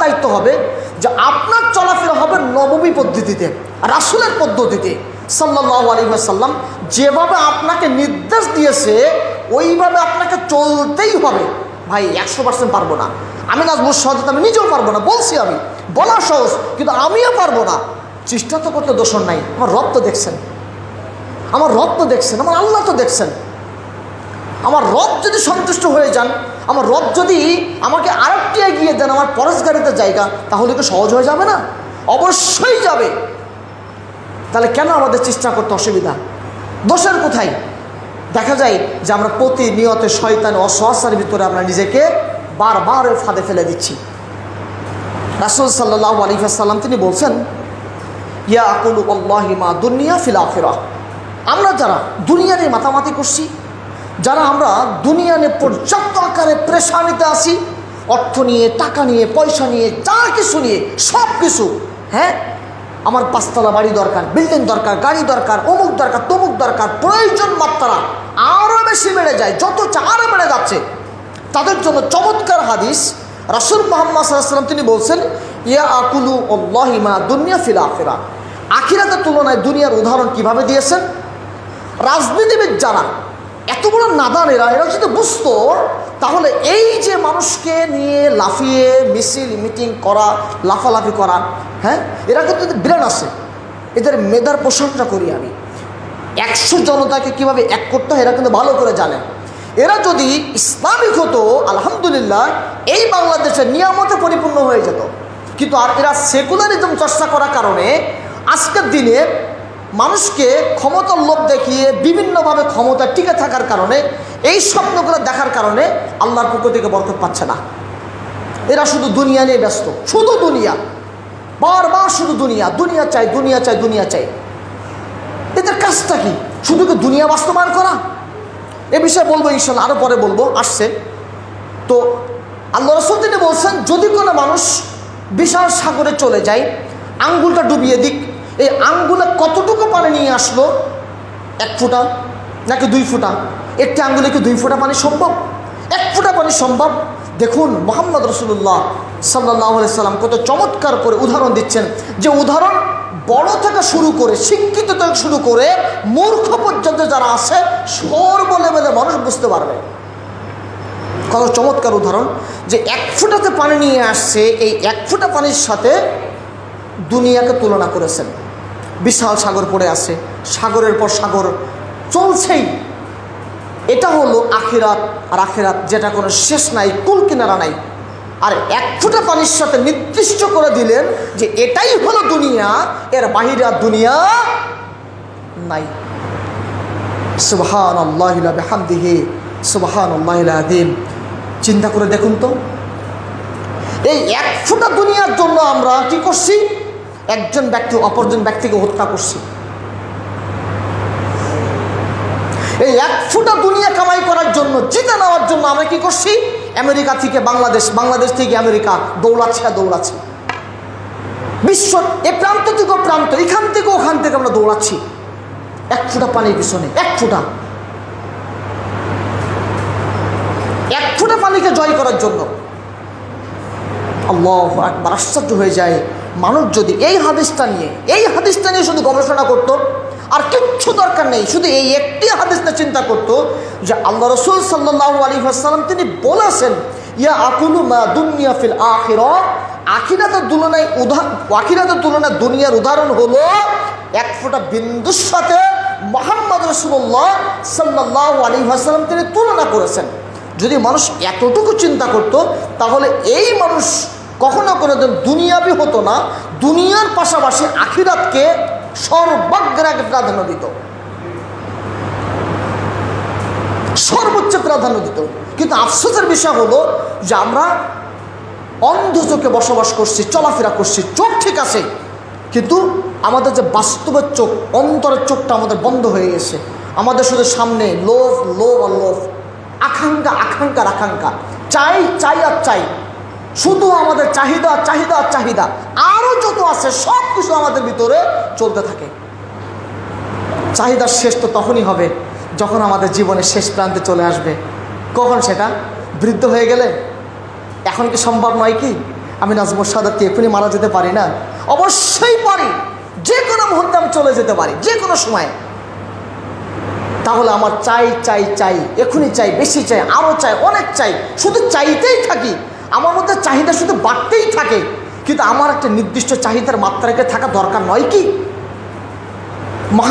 দায়িত্ব হবে যে আপনার চলাফেরা হবে নবমী পদ্ধতিতে, রাসুলের পদ্ধতিতে। সাল্লাহ আলী সাল্লাম যেভাবে আপনাকে নির্দেশ দিয়েছে, ওইভাবে আপনাকে চলতেই হবে। ভাই, একশো পার্সেন্ট পারব না। আমি নাজমুর সহজে আমি নিজেও পারব না, বলছি আমি। বলা সহজ, কিন্তু আমিও পারব না। চেষ্টা তো করতে দোষণ নাই। আমার রব দেখছেন। আমার রব দেখছেন। আমার আল্লাহ তো দেখছেন। আমার রব যদি সন্তুষ্ট হয়ে যান আমার রব যদি আমাকে আরেকটি এগিয়ে দেন, আমার পরশগারিতে জায়গা, তাহলে কি সহজ হয়ে যাবে না? অবশ্যই যাবে। তাহলে কেন আমাদের চেষ্টা করতে অসুবিধা? দোষের কোথায়? দেখা যায় যে আমরা প্রতিনিয়ত শয়তান অসহাসার ভিতরে আমরা নিজেকে বারবার ফাঁদে ফেলে দিচ্ছি। রাসুল সাল্লাহ আলিফাসাল্লাম তিনি বলছেন, ইয়া আকুলু আল্লাহিমা দুনিয়া ফিলাফেরা আমরা যারা দুনিয়া নিয়ে মাতামাতি করছি যারা আমরা দুনিয়া নিয়ে পর্যাপ্ত আকারে প্রেশানিতে আসি, অর্থ নিয়ে, টাকা নিয়ে, পয়সা নিয়ে, যা কিছু নিয়ে, সব কিছু হ্যাঁ? আমার পাঁচতলা বাড়ি দরকার বিল্ডিং দরকার, গাড়ি দরকার, অমুক দরকার, তমুক দরকার, প্রয়োজন মাত্রা আরও বেশি বেড়ে যায়, যত আরও বেড়ে যাচ্ছে। তাদের জন্য চমৎকার হাদিস, রাসুল মোহাম্মদ সাল্লাম তিনি বলছেন, ইয়া আকুলু অল্লাহিমা দুনিয়া ফিলা ফেরা আখিরাতের তুলনায় দুনিয়ার উদাহরণ কীভাবে দিয়েছেন? রাজনীতিবিদ যারা এত বড় নাদান এরা এরা যদি বুঝতো, তাহলে এই যে মানুষকে নিয়ে লাফিয়ে মিছিল, মিটিং করা, লাফালাফি করা হ্যাঁ? এরা কিন্তু ব্রেন আছে। এদের মেধার প্রশংসা করি আমি। একশো জনতাকে কীভাবে এক করতে হয়, এরা কিন্তু ভালো করে জানে। এরা যদি ইসলামিক হতো, আলহামদুলিল্লাহ, এই বাংলাদেশের নিয়ামতে পরিপূর্ণ হয়ে যেত। কিন্তু আর এরা সেকুলারিজম চর্চা করার কারণে আজকের দিনে মানুষকে ক্ষমতার লোভ দেখিয়ে বিভিন্নভাবে ক্ষমতা টিকে থাকার কারণে, এই স্বপ্নগুলো দেখার কারণে আল্লাহর পক্ষ থেকে বরকত পাচ্ছে না। এরা শুধু দুনিয়া নিয়ে ব্যস্ত, শুধু দুনিয়া। বারবার শুধু দুনিয়া দুনিয়া চাই দুনিয়া চাই দুনিয়া চাই। এদের কাজটা কি? শুধু কি দুনিয়া বাস্তবায়ন করা? এ বিষয়ে বলব ইনশাল্লাহ আরও পরে বলব, আসছে। তো আল্লাহ রসুল তিনি বলছেন, যদি কোনো মানুষ বিশাল সাগরে চলে যায়, আঙ্গুলটা ডুবিয়ে দিক এই আঙ্গুলে কতটুকু পানি নিয়ে আসলো? এক ফুটা নাকি দুই ফুটা? একটি আঙ্গুলে কি দুই ফুটা পানি সম্ভব? এক ফুটা পানি সম্ভব? দেখুন, মোহাম্মদ রসুল্লাহ সাল্লাহ সাল্লাম কত চমৎকার করে উদাহরণ দিচ্ছেন। যে উদাহরণ বড় থেকে শুরু করে, শিক্ষিত থেকে শুরু করে, মূর্খ পর্যন্ত যারা আছে, সর্ব লেভেলের মানুষ বুঝতে পারবে। কত চমৎকার উদাহরণ। যে এক ফুটাতে পানি নিয়ে আসছে, এই এক ফুটা পানির সাথে দুনিয়াকে তুলনা করেছেন। বিশাল সাগর পড়ে আছে। সাগরের পর সাগর চলছেই। এটা হলো আখেরাত, আর আখিরাত যেটা কোনো শেষ নাই, কুল কিনারা নাই। আর এক ফুটা পানির সাথে নির্দিষ্ট করে দিলেন যে এটাই হলো দুনিয়া, এর বাহিরে দুনিয়া নাই। সুবহান আল্লাহ হামদিহি সুবহান আল্লাহ আদিম চিন্তা করে দেখুন তো। এই এক ফুটা দুনিয়ার জন্য আমরা কি করছি? একজন ব্যক্তি অপরজন ব্যক্তিকে হত্যা করছি। এই এক ফুটা দুনিয়া কামাই করার জন্য, জিতে নেওয়ার জন্য আমরা কি করছি? আমেরিকা থেকে বাংলাদেশ বাংলাদেশ থেকে আমেরিকা দৌড়াচ্ছে আর দৌড়াচ্ছে। বিশ্ব এ প্রান্ত থেকে প্রান্ত, এখান থেকে ওখান থেকে আমরা দৌড়াচ্ছি। এক ফুটা পানির পিছনে, এক ফুটা। এক ফুটা পানিকে জয় করার জন্য। আল্লাহ একবার আশ্চর্য হয়ে যায়। মানুষ যদি এই হাদিসটা নিয়ে, এই হাদিসটা নিয়ে শুধু গবেষণা করতো, আর কিচ্ছু দরকার নেই, শুধু এই একটি হাদিসটা চিন্তা করতো যে আল্লাহ রসুল সাল্লাহ আলী আসসালাম তিনি বলেছেন, ইয়া আকুলু মা দুনিয়া ফিল আখির। আখিরাতের তুলনায় উদাহরণ আখিরাতের তুলনায় দুনিয়ার উদাহরণ হলো এক ফোঁটা বিন্দুর সাথে মোহাম্মদ রসুল্লাহ সাল্লাহ আলী আসসালাম তিনি তুলনা করেছেন। যদি মানুষ এতটুকু চিন্তা করত, তাহলে এই মানুষ কখনো কোনো দিন দুনিয়াবি হতো না, দুনিয়ার পাশাপাশি আখিরাতকে সর্বাগ্রাকে প্রাধান্য দিত। সর্বোচ্চ প্রাধান্য দিত। কিন্তু আফসোসের বিষয় হলো যে আমরা অন্ধ চোখে বসবাস করছি, চলাফেরা করছি, চোখ ঠিক আছে, কিন্তু আমাদের যে বাস্তবের চোখ, অন্তরের চোখটা আমাদের বন্ধ হয়ে গেছে। আমাদের শুধু সামনে লোভ লোভ আর লোভ, আকাঙ্ক্ষা, আকাঙ্ক্ষার আকাঙ্ক্ষা। চাই চাই আর চাই। শুধু আমাদের চাহিদা চাহিদা চাহিদা। আরও যত আছে, সব কিছু আমাদের ভিতরে চলতে থাকে। চাহিদা শেষ তো তখনই হবে, যখন আমাদের জীবনের শেষ প্রান্তে চলে আসবে। কখন সেটা? বৃদ্ধ হয়ে গেলে? এখন কি সম্ভব নয় কি? আমি নাজমুর সাদাকে এখনই মারা যেতে পারি না? অবশ্যই পারি। যে কোনো মুহূর্তে আমি চলে যেতে পারি, যে কোনো সময়। তাহলে আমার চাই চাই চাই এখনই চাই, বেশি চাই, আরও চাই, অনেক চাই। শুধু চাইতেই থাকি আমার মধ্যে চাহিদা শুধু বাড়তেই থাকে, কিন্তু আমার একটা নির্দিষ্ট চাহিদার মাত্রাকে থাকা দরকার নয় কি? মহা